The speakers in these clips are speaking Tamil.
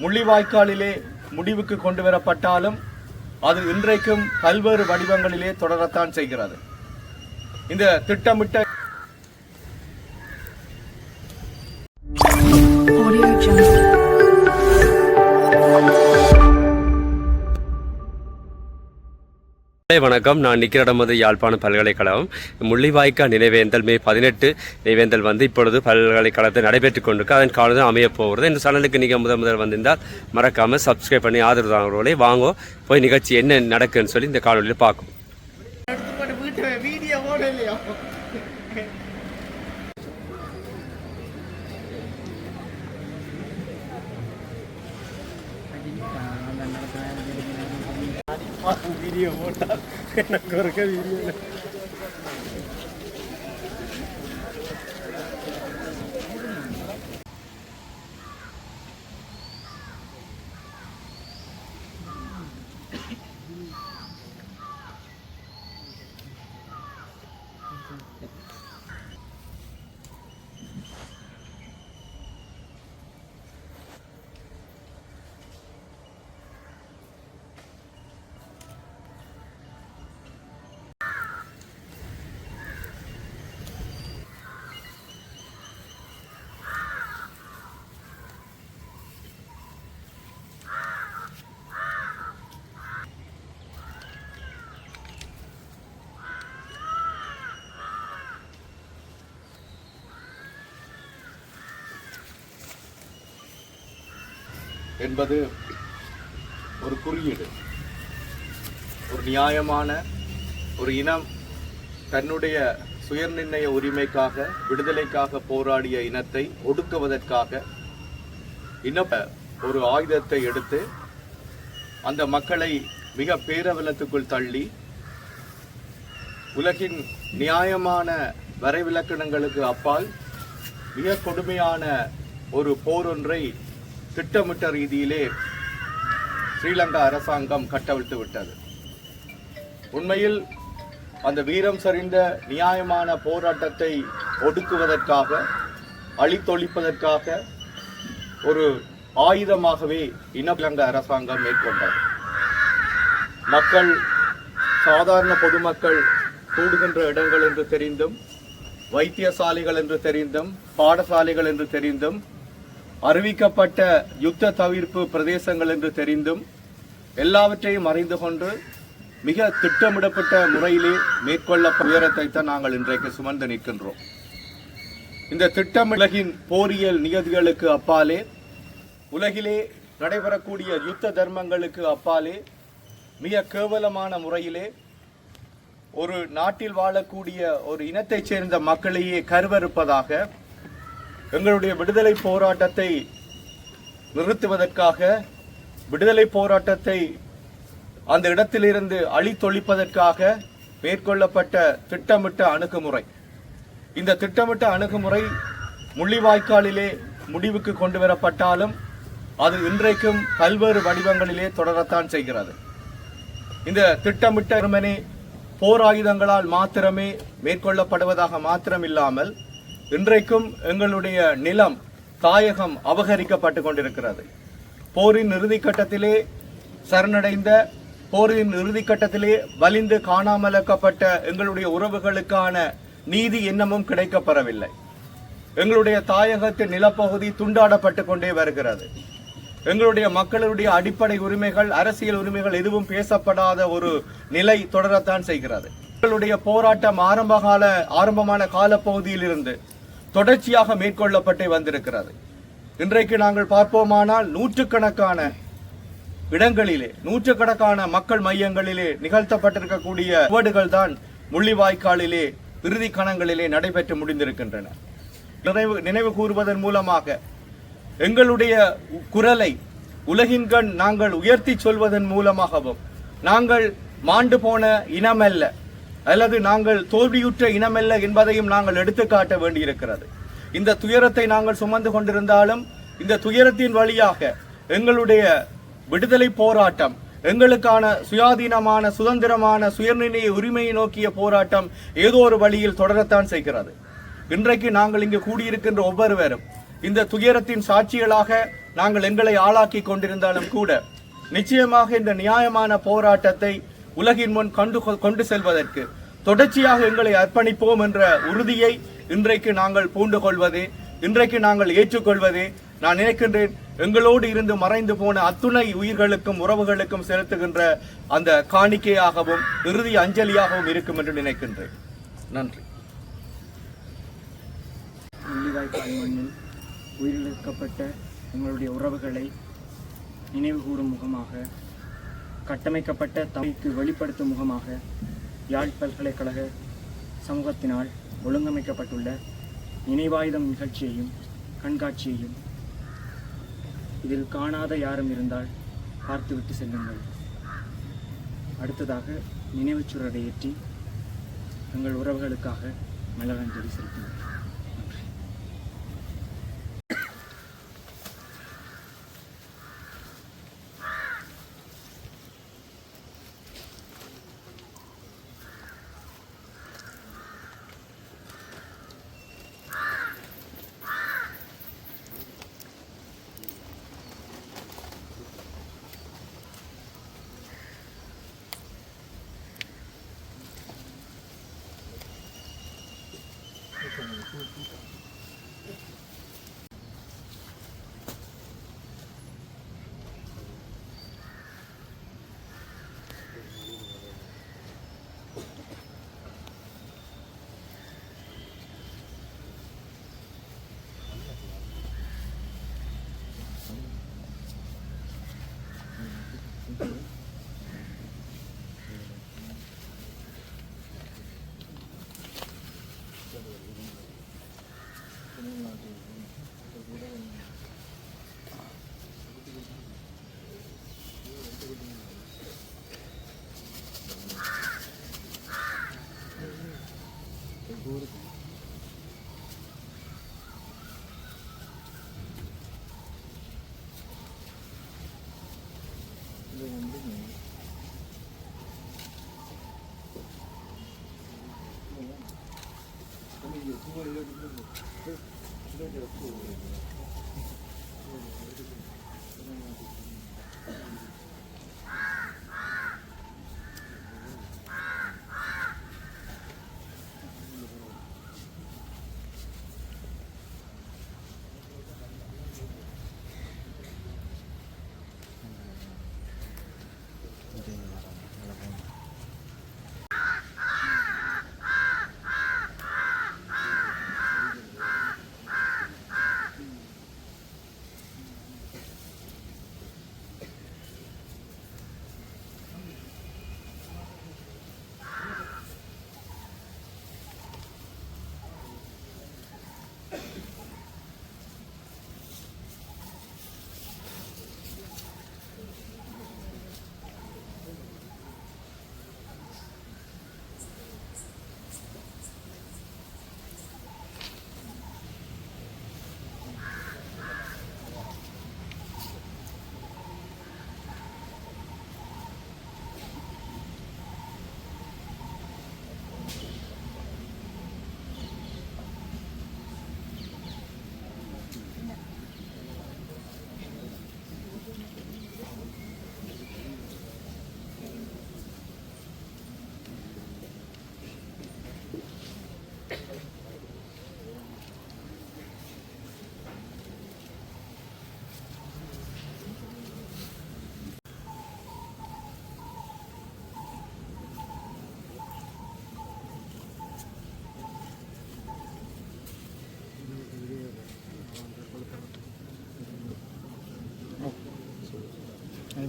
முள்ளிவாய்க்காலிலே முடிவுக்கு கொண்டு வரப்பட்டாலும் அது இன்றைக்கும் பல்வேறு வடிவங்களிலே தொடரத்தான் செய்கிறது இந்த திட்டமிட்ட Audio Jungle. வணக்கம். நான் நிற்கிற இடம் வந்து யாழ்ப்பாணம் பல்கலைக்கழகம். முள்ளிவாய்க்கா நினைவேந்தல் மே பதினெட்டு நினைவேந்தல் வந்து இப்பொழுது பல்கலைக்கழகத்தில் நடைபெற்றுக் கொண்டிருக்கு. அதன் காலம் அமைய போகிறது. இந்த சேனலுக்கு நீங்கள் முதல் முதல் வந்திருந்தால் மறக்காமல் சப்ஸ்கிரைப் பண்ணி ஆதரவு தாங்களே வாங்கோ. போய் நிகழ்ச்சி என்ன நடக்குன்னு சொல்லி இந்த காணொலியில் பார்க்கும் வீடியோ போட்டால் எனக்கு ஒரு வீடியோ என்பது ஒரு குறியீடு ஒரு நியாயமான ஒரு இனம் தன்னுடைய சுயநிர்ணய உரிமைக்காக விடுதலைக்காக போராடிய இனத்தை ஒடுக்குவதற்காக இன்னப்ப ஒரு ஆயுதத்தை எடுத்து அந்த மக்களை மிக பேரவலத்துக்குள் தள்ளி உலகின் நியாயமான வரைவிலக்கணங்களுக்கு அப்பால் மிக கொடுமையான ஒரு போர் ஒன்றை திட்டமிட்ட ரீதியிலே ஸ்ரீலங்கா அரசாங்கம் கட்டவிழ்த்து விட்டது உண்மையில் அந்த வீரம் சரிந்த நியாயமான போராட்டத்தை ஒடுக்குவதற்காக அழித்தொழிப்பதற்காக ஒரு ஆயுதமாகவே இனவிலங்க அரசாங்கம் மேற்கொண்டது. மக்கள் சாதாரண பொதுமக்கள் கூடுகின்ற இடங்கள் என்று தெரிந்தும் வைத்தியசாலைகள் என்று தெரிந்தும் பாடசாலைகள் என்று தெரிந்தும் அறிவிக்கப்பட்ட யுத்த தவிர்ப்பு பிரதேசங்கள் என்று தெரிந்தும் எல்லாவற்றையும் அறிந்து கொண்டு மிக திட்டமிடப்பட்ட முறையிலே மேற்கொள்ள உயரத்தை தான் நாங்கள் இன்றைக்கு சுமந்து நிற்கின்றோம். இந்த திட்டம் உலகின் போரியல் நிகதிகளுக்கு அப்பாலே உலகிலே நடைபெறக்கூடிய யுத்த தர்மங்களுக்கு அப்பாலே மிக கேவலமான முறையிலே ஒரு நாட்டில் வாழக்கூடிய ஒரு இனத்தைச் சேர்ந்த மக்களையே கருவறுப்பதாக எங்களுடைய விடுதலை போராட்டத்தை நிறுத்துவதற்காக விடுதலை போராட்டத்தை அந்த இடத்திலிருந்து அழித்தொழிப்பதற்காக மேற்கொள்ளப்பட்ட திட்டமிட்ட அணுகுமுறை. இந்த திட்டமிட்ட அணுகுமுறை முள்ளிவாய்க்காலிலே முடிவுக்கு கொண்டு வரப்பட்டாலும் அது இன்றைக்கும் பல்வேறு வடிவங்களிலே தொடரத்தான் செய்கிறது. இந்த திட்டமிட்ட போர் ஆயுதங்களால் மாத்திரமே மேற்கொள்ளப்படுவதாக மாத்திரம் இல்லாமல் இன்றைக்கும் எங்களுடைய நிலம் தாயகம் அபகரிக்கப்பட்டு கொண்டிருக்கிறது. போரின் இறுதிக்கட்டத்திலே சரணடைந்த போரின் இறுதி கட்டத்திலே வலிந்து காணாமலக்கப்பட்ட எங்களுடைய உறவுகளுக்கான நீதி இன்னமும் கிடைக்கப்பெறவில்லை. எங்களுடைய தாயகத்தின் நிலப்பகுதி துண்டாடப்பட்டு கொண்டே வருகிறது. எங்களுடைய மக்களுடைய அடிப்படை உரிமைகள் அரசியல் உரிமைகள் எதுவும் பேசப்படாத ஒரு நிலை தொடரத்தான் செய்கிறது. எங்களுடைய போராட்டம் ஆரம்பகால ஆரம்பமான காலப்பகுதியிலிருந்து தொடர்ச்சியாக மேற்கொள்ளப்பட்டு வந்திருக்கிறது. இன்றைக்கு நாங்கள் பார்ப்போமானால் நூற்றுக்கணக்கான இடங்களிலே நூற்றுக்கணக்கான மக்கள் மையங்களிலே நிகழ்த்தப்பட்டிருக்கக்கூடிய சுவடுகள் தான் முள்ளிவாய்க்காலிலே இறுதி கணங்களிலே நடைபெற்று முடிந்திருக்கின்றன. நினைவு நினைவு கூறுவதன் மூலமாக எங்களுடைய குரலை உலகின் கண் நாங்கள் உயர்த்தி சொல்வதன் மூலமாகவும் நாங்கள் மாண்டு போன இனமல்ல அல்லது நாங்கள் தோல்வியுற்ற இனமல்ல என்பதையும் நாங்கள் எடுத்துக்காட்ட வேண்டியிருக்கிறது. இந்த துயரத்தை நாங்கள் சுமந்து கொண்டிருந்தாலும் இந்த துயரத்தின் வழியாக எங்களுடைய விடுதலை போராட்டம் எங்களுக்கான சுயாதீனமான சுதந்திரமான சுயநிர்ணய உரிமையை நோக்கிய போராட்டம் ஏதோ ஒரு வழியில் தொடரத்தான் செய்கிறது. இன்றைக்கு நாங்கள் இங்கு கூடியிருக்கின்ற ஒவ்வொருவரும் இந்த துயரத்தின் சாட்சிகளாக நாங்கள் எங்களை ஆளாக்கி கொண்டிருந்தாலும் கூட நிச்சயமாக இந்த நியாயமான போராட்டத்தை உலகின் முன் கொண்டு கொண்டு செல்வதற்கு தொடர்ச்சியாக எங்களை அர்ப்பணிப்போம் என்ற உறுதியை இன்றைக்கு நாங்கள் பூண்டு கொள்வது இன்றைக்கு நாங்கள் ஏற்றுக்கொள்வது நான் நினைக்கின்றேன் எங்களோடு இருந்து மறைந்து போன அத்துணை உயிர்களுக்கும் உறவுகளுக்கும் செலுத்துகின்ற அந்த காணிக்கையாகவும் இறுதி அஞ்சலியாகவும் இருக்கும் என்று நினைக்கின்றேன். நன்றி. உயிரிழக்கப்பட்ட எங்களுடைய உறவுகளை நினைவு கூறும் முகமாக கட்டமைக்கப்பட்ட தமிழுக்கு வெளிப்படுத்தும் முகமாக யாழ் பல்கலைக்கழக சமூகத்தினால் ஒழுங்கமைக்கப்பட்டுள்ள நினைவாயுதம் நிகழ்ச்சியையும் கண்காட்சியையும் இதில் காணாத யாரும் இருந்தால் பார்த்துவிட்டு செல்லுங்கள். அடுத்ததாக நினைவுச் சுரடை ஏற்றி எங்கள் உறவுகளுக்காக மலரஞ்சலி செலுத்துங்கள். 这就是。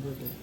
দেবো